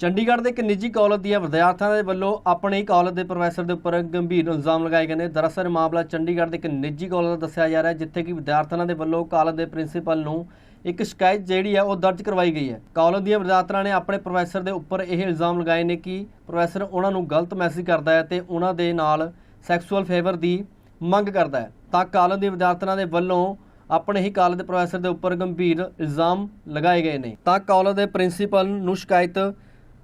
ਚੰਡੀਗੜ੍ਹ ਦੇ ਇੱਕ ਨਿੱਜੀ ਕਾਲਜ ਦੀਆਂ ਵਿਦਿਆਰਥੀਆਂ ਦੇ ਵੱਲੋਂ ਆਪਣੇ ਹੀ ਕਾਲਜ ਦੇ ਪ੍ਰੋਫੈਸਰ ਦੇ ਉੱਪਰ ਗੰਭੀਰ ਇਲਜ਼ਾਮ ਲਗਾਏ ਗਏ ਨੇ। ਦਰਅਸਲ ਮਾਮਲਾ ਚੰਡੀਗੜ੍ਹ ਦੇ ਇੱਕ ਨਿੱਜੀ ਕਾਲਜ ਦਾ ਦੱਸਿਆ ਜਾ ਰਿਹਾ ਹੈ, ਜਿੱਥੇ ਕਿ ਵਿਦਿਆਰਥੀਆਂ ਦੇ ਵੱਲੋਂ ਕਾਲਜ ਦੇ ਪ੍ਰਿੰਸੀਪਲ ਨੂੰ ਇੱਕ ਸ਼ਿਕਾਇਤ ਜਿਹੜੀ ਹੈ ਉਹ ਦਰਜ ਕਰਵਾਈ ਗਈ ਹੈ। ਕਾਲਜ ਦੀਆਂ ਵਿਦਿਆਰਥਣਾਂ ਨੇ ਆਪਣੇ ਪ੍ਰੋਫੈਸਰ ਦੇ ਉੱਪਰ ਇਹ ਇਲਜ਼ਾਮ ਲਗਾਏ ਨੇ ਕਿ ਪ੍ਰੋਫੈਸਰ ਉਹਨਾਂ ਨੂੰ ਗਲਤ ਮੈਸੇਜ ਕਰਦਾ ਹੈ ਤੇ ਉਹਨਾਂ ਦੇ ਨਾਲ ਸੈਕਸੁਅਲ ਫੇਵਰ ਦੀ ਮੰਗ ਕਰਦਾ ਹੈ। ਤਾਂ ਕਾਲਜ ਦੇ ਵਿਦਿਆਰਥਣਾਂ ਦੇ ਵੱਲੋਂ ਆਪਣੇ ਹੀ ਕਾਲਜ ਦੇ ਪ੍ਰੋਫੈਸਰ ਦੇ ਉੱਪਰ ਗੰਭੀਰ ਇਲਜ਼ਾਮ ਲਗਾਏ ਗਏ ਨੇ। ਤਾਂ ਕਾਲਜ ਦੇ ਪ੍ਰਿੰਸੀਪਲ ਨੂੰ ਸ਼ਿਕਾਇਤ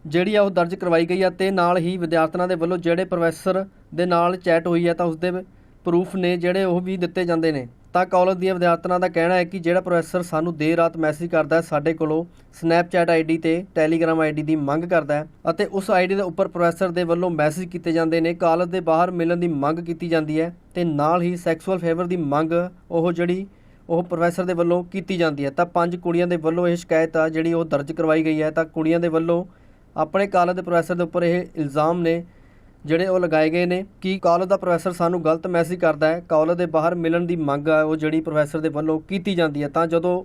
ਜਿਹੜੀ ਆ ਉਹ ਦਰਜ ਕਰਵਾਈ ਗਈ ਆ ਤੇ ਨਾਲ ਹੀ ਵਿਦਿਆਰਥਣਾਂ ਦੇ ਵੱਲੋਂ ਜਿਹੜੇ ਪ੍ਰੋਫੈਸਰ ਦੇ ਨਾਲ ਚੈਟ ਹੋਈ ਹੈ ਤਾਂ ਉਸ ਦੇ ਪ੍ਰੂਫ ਨੇ ਜਿਹੜੇ ਉਹ ਵੀ ਦਿੱਤੇ ਜਾਂਦੇ ਨੇ। ਤਾਂ ਕਾਲਜ ਦੀਆਂ ਵਿਦਿਆਰਥਣਾਂ ਦਾ ਕਹਿਣਾ ਹੈ ਕਿ ਜਿਹੜਾ ਪ੍ਰੋਫੈਸਰ ਸਾਨੂੰ ਦੇਰ ਰਾਤ ਮੈਸੇਜ ਕਰਦਾ ਹੈ, ਸਾਡੇ ਕੋਲੋਂ ਸਨੈਪਚੈਟ ਆਈਡੀ ਤੇ ਟੈਲੀਗ੍ਰਾਮ ਆਈਡੀ ਦੀ ਮੰਗ ਕਰਦਾ ਹੈ ਅਤੇ ਉਸ ਆਈਡੀ ਦੇ ਉੱਪਰ ਪ੍ਰੋਫੈਸਰ ਦੇ ਵੱਲੋਂ ਮੈਸੇਜ ਕੀਤੇ ਜਾਂਦੇ ਨੇ। ਕਾਲਜ ਦੇ ਬਾਹਰ ਮਿਲਣ ਦੀ ਮੰਗ ਕੀਤੀ ਜਾਂਦੀ ਹੈ ਤੇ ਨਾਲ ਹੀ ਸੈਕਸੁਅਲ ਫੇਵਰ ਦੀ ਮੰਗ ਉਹ ਜਿਹੜੀ ਉਹ ਪ੍ਰੋਫੈਸਰ ਦੇ ਵੱਲੋਂ ਕੀਤੀ ਜਾਂਦੀ ਹੈ। ਤਾਂ ਪੰਜ ਕੁੜੀਆਂ ਦੇ ਵੱਲੋਂ ਇਹ ਸ਼ਿਕਾਇਤ ਆ ਜਿਹੜੀ ਉਹ ਦਰਜ ਕਰਵਾਈ ਗਈ ਹੈ। ਤਾਂ ਕੁੜੀਆਂ ਦੇ ਵੱਲੋਂ ਆਪਣੇ ਕਾਲਜ ਦੇ ਪ੍ਰੋਫੈਸਰ ਦੇ ਉੱਪਰ ਇਹ ਇਲਜ਼ਾਮ ਨੇ ਜਿਹੜੇ ਉਹ ਲਗਾਏ ਗਏ ਨੇ ਕਿ ਕਾਲਜ ਦਾ ਪ੍ਰੋਫੈਸਰ ਸਾਨੂੰ ਗਲਤ ਮੈਸੇਜ ਕਰਦਾ ਹੈ। ਕਾਲਜ ਦੇ ਬਾਹਰ ਮਿਲਣ ਦੀ ਮੰਗ ਆ, ਉਹ ਜਿਹੜੀ ਪ੍ਰੋਫੈਸਰ ਦੇ ਵੱਲੋਂ ਕੀਤੀ ਜਾਂਦੀ ਹੈ। ਤਾਂ ਜਦੋਂ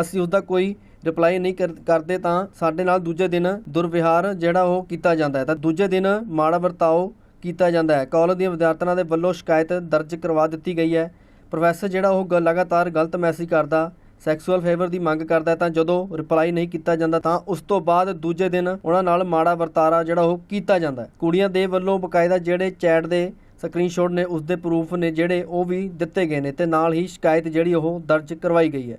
ਅਸੀਂ ਉਸ ਦਾ ਕੋਈ ਰਿਪਲਾਈ ਨਹੀਂ ਕਰ- ਕਰਦੇ ਤਾਂ ਸਾਡੇ ਨਾਲ ਦੂਜੇ ਦਿਨ ਦੁਰਵਿਹਾਰ ਜਿਹੜਾ ਉਹ ਕੀਤਾ ਜਾਂਦਾ ਹੈ। ਤਾਂ ਦੂਜੇ ਦਿਨ ਮਾੜਾ ਵਰਤਾਓ ਕੀਤਾ ਜਾਂਦਾ ਹੈ। ਕਾਲਜ ਦੀਆਂ ਵਿਦਿਆਰਥਣਾਂ ਦੇ ਵੱਲੋਂ ਸ਼ਿਕਾਇਤ ਦਰਜ ਕਰਵਾ ਦਿੱਤੀ ਗਈ ਹੈ। ਪ੍ਰੋਫੈਸਰ ਜਿਹੜਾ ਉਹ ਗ- ਲਗਾਤਾਰ ਗਲਤ ਮੈਸੇਜ ਕਰਦਾ ਸੈਕਸੁਅਲ ਫੇਵਰ ਦੀ ਮੰਗ ਕਰਦਾ ਤਾਂ ਜਦੋਂ ਰਿਪਲਾਈ ਨਹੀਂ ਕੀਤਾ ਜਾਂਦਾ ਤਾਂ ਉਸ ਤੋਂ ਬਾਅਦ ਦੂਜੇ ਦਿਨ ਉਹਨਾਂ ਨਾਲ ਮਾੜਾ ਵਰਤਾਰਾ ਜਿਹੜਾ ਉਹ ਕੀਤਾ ਜਾਂਦਾ ਕੁੜੀਆਂ ਦੇ ਵੱਲੋਂ ਬਕਾਇਦਾ ਜਿਹੜੇ ਚੈਟ ਦੇ ਸਕਰੀਨਸ਼ਾਟ ਨੇ ਉਸ ਦੇ ਪ੍ਰੂਫ ਨੇ ਜਿਹੜੇ ਉਹ ਵੀ ਦਿੱਤੇ ਗਏ ਨੇ ਤੇ ਨਾਲ ਹੀ ਸ਼ਿਕਾਇਤ ਜਿਹੜੀ ਉਹ ਦਰਜ ਕਰਵਾਈ ਗਈ ਹੈ।